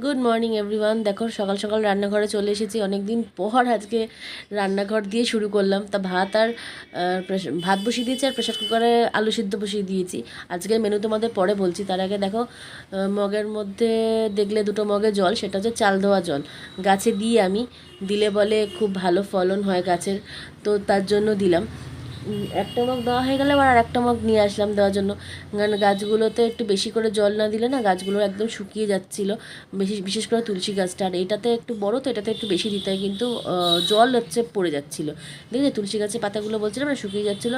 Good morning everyone দেখো, সকাল সকাল রান্নাঘরে চলে এসেছি। অনেক দিন পর আজকে রান্নাঘর দিয়ে শুরু করলাম। তা ভাত আর ভাত বসিয়ে দিয়েছি আর প্রেশার কুকারে আলু সিদ্ধ বসিয়ে দিয়েছি। আজকের মেনু তোমাদের পরে বলছি। তার আগে দেখো মগের মধ্যে দেখলে দুটো মগে জল, সেটা হচ্ছে চাল ধোয়া জল। গাছে দিয়ে আমি, দিলে বলে খুব ভালো ফলন হয় গাছের। তো তার জন্য দিলাম। একটা মগ দেওয়া হয়ে গেলে আবার আর একটা মগ নিয়ে আসলাম দেওয়ার জন্য। কারণ গাছগুলোতে একটু বেশি করে জল না দিলে না গাছগুলো একদম শুকিয়ে যাচ্ছিল বেশি বিশেষ করে তুলসী গাছটা। আর এটাতে একটু বড়, তো এটাতে একটু বেশি দিতে হয়, কিন্তু জল হচ্ছে পড়ে যাচ্ছিল। দেখলে তুলসী গাছের পাতাগুলো বলছিলাম না শুকিয়ে যাচ্ছিল,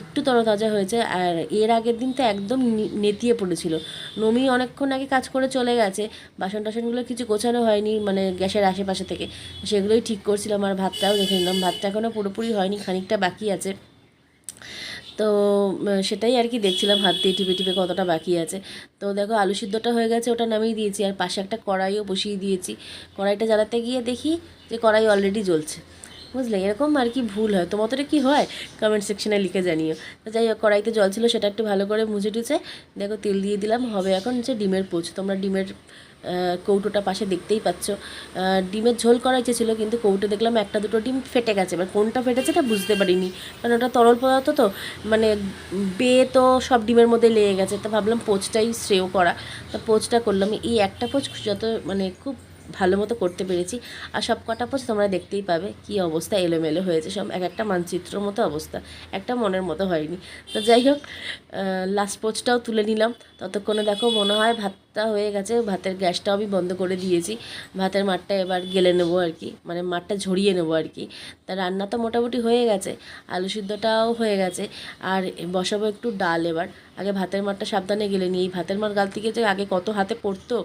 একটু তরতাজা হয়েছে। আর এর আগের দিন তো একদম নেতিয়ে পড়েছিল। নমি অনেকক্ষণ আগে কাজ করে চলে গেছে, বাসন টাসনগুলো কিছু গোছানো হয়নি মানে গ্যাসের আশেপাশে থেকে। সেগুলোই ঠিক করছিলাম, আর ভাতটাও দেখে নিলাম। ভাতটা এখনও পুরোপুরি হয়নি, খানিকটা বাকি আছে। তো সেটাই আর কি দেখছিলাম, হাত দিয়ে টিপে টিপে কতটা বাকি আছে। তো দেখো, আলু সিদ্ধটা হয়ে গেছে, ওটা নামিয়ে দিয়েছি, আর পাশে একটা কড়াইও বসিয়ে দিয়েছি। কড়াইটা জ্বালাতে গিয়ে দেখি যে কড়াই অলরেডি জ্বলছে। বুঝলে? এরকম আর কি ভুল হয়। তোমাদের কি হয়? কমেন্ট সেকশনে লিখে জানিও। তো যাই হোক, কড়াইতে জল ছিল, সেটা একটু ভালো করে মুছে টুছে দেখো তেল দিয়ে দিলাম। হবে এখন হচ্ছে ডিমের পোচ। তোমরা ডিমের কৌটোটা পাশে দেখতেই পাচ্ছ। ডিমের ঝোল করা ইচ্ছে ছিল, কিন্তু কৌটো দেখলাম একটা দুটো ডিম ফেটে গেছে। এবার কোনটা ফেটেছে এটা বুঝতে পারিনি। কারণ ওটা তরল পদার্থ তো মানে বে তো সব ডিমের মধ্যে লেগে গেছে। তো ভাবলাম পোচটাই শ্রেয় করা। তা পোচটা করলাম। এই একটা পোচ যত মানে খুব ভালো মতো করতে পেরেছি। আর সব কটা পোচ তোমরা দেখতেই পাবে কি অবস্থা এলোমেলো হয়েছে। সব এক একটা মানচিত্র মতো অবস্থা, একটা মনের মতো হয়নি। তো যাই হোক লাস্ট পোচটাও তুলে নিলাম। ততক্ষণে দেখো মনে হয় ভাতটা হয়ে গেছে, ভাতের গ্যাসটাও আমি বন্ধ করে দিয়েছি। ভাতের মাঠটা এবার গেলে নেব আর কি মানে মাঠটা ঝরিয়ে নেব আর কি। তা রান্না তো মোটামুটি হয়ে গেছে, আলু সিদ্ধটাও হয়ে গেছে। আর বসাবো একটু ডাল এবার। আগে ভাতের মাঠটা সাবধানে গেলে নিই। ভাতের মাঠ গাল থেকে যে আগে কত হাতে পড়তো।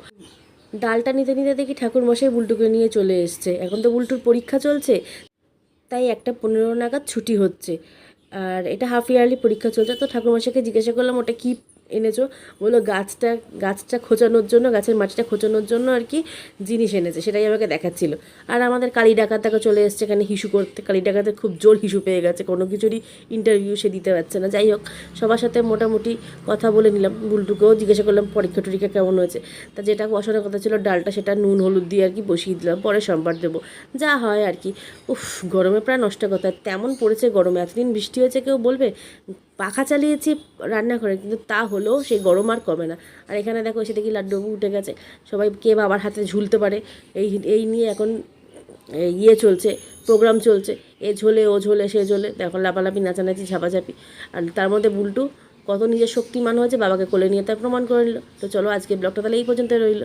ডালটা নিতে নিতে দেখি ঠাকুর মশাই বুলটুকে নিয়ে চলে এসছে। এখন তো বুলটুর পরীক্ষা চলছে, তাই একটা পনেরো নাগাদ ছুটি হচ্ছে। আর এটা হাফ ইয়ারলি পরীক্ষা চলছে, তো ঠাকুরমশাইকে জিজ্ঞাসা করলাম, ওটা কী এনেছো। বলল, গাছটা গাছটা খোঁচানোর জন্য, গাছের মাটিটা খোঁচানোর জন্য আর কি জিনিস এনেছে, সেটাই আমাকে দেখাচ্ছিল। আর আমাদের কালী ডাকাত দেখো চলে এসছে, এখানে হিসু করতে। কালী ডাকাতে খুব জোর হিসু পেয়ে গেছে, কোনো কিছুরই ইন্টারভিউ সে দিতে পারছে না। যাই হোক, সবার সাথে মোটামুটি কথা বলে নিলাম। বুলটুকেও জিজ্ঞাসা করলাম, পরীক্ষা টরীক্ষা কেমন হয়েছে? তা যেটা বসানোর কথা ছিল, ডালটা সেটা নুন, হলুদ দিয়ে আর কি বসিয়ে দিলাম। পরে সম্বার দেবো। যা হয় আর কি। উফ, গরমে প্রায় নষ্ট কথা। তেমন পড়েছে গরমে। এতদিন বৃষ্টি হয়েছে, কেউ বলবে? পাখা চালিয়েছি রান্নাঘরে, কিন্তু তা হলেও সেই গরম আর কমে না। আর এখানে দেখো, এসে দেখি লাড্ডু উঠে গেছে। সবাই কে বাবার হাতে ঝুলতে পারে। এই এই নিয়ে এখন ইয়ে চলছে প্রোগ্রাম চলছে। এ ঝোলে, ও ঝোলে, সে ঝোলে। দেখো, লাপালাপি, নাচানাচি, ঝাপাঝাপি। আর তার মধ্যে বুলটু কত নিজের শক্তিমান হয়েছে, বাবাকে কোলে নিয়ে তার প্রমাণ করে নিল। তো চলো আজকে ব্লগটা তাহলে এই পর্যন্ত রইল।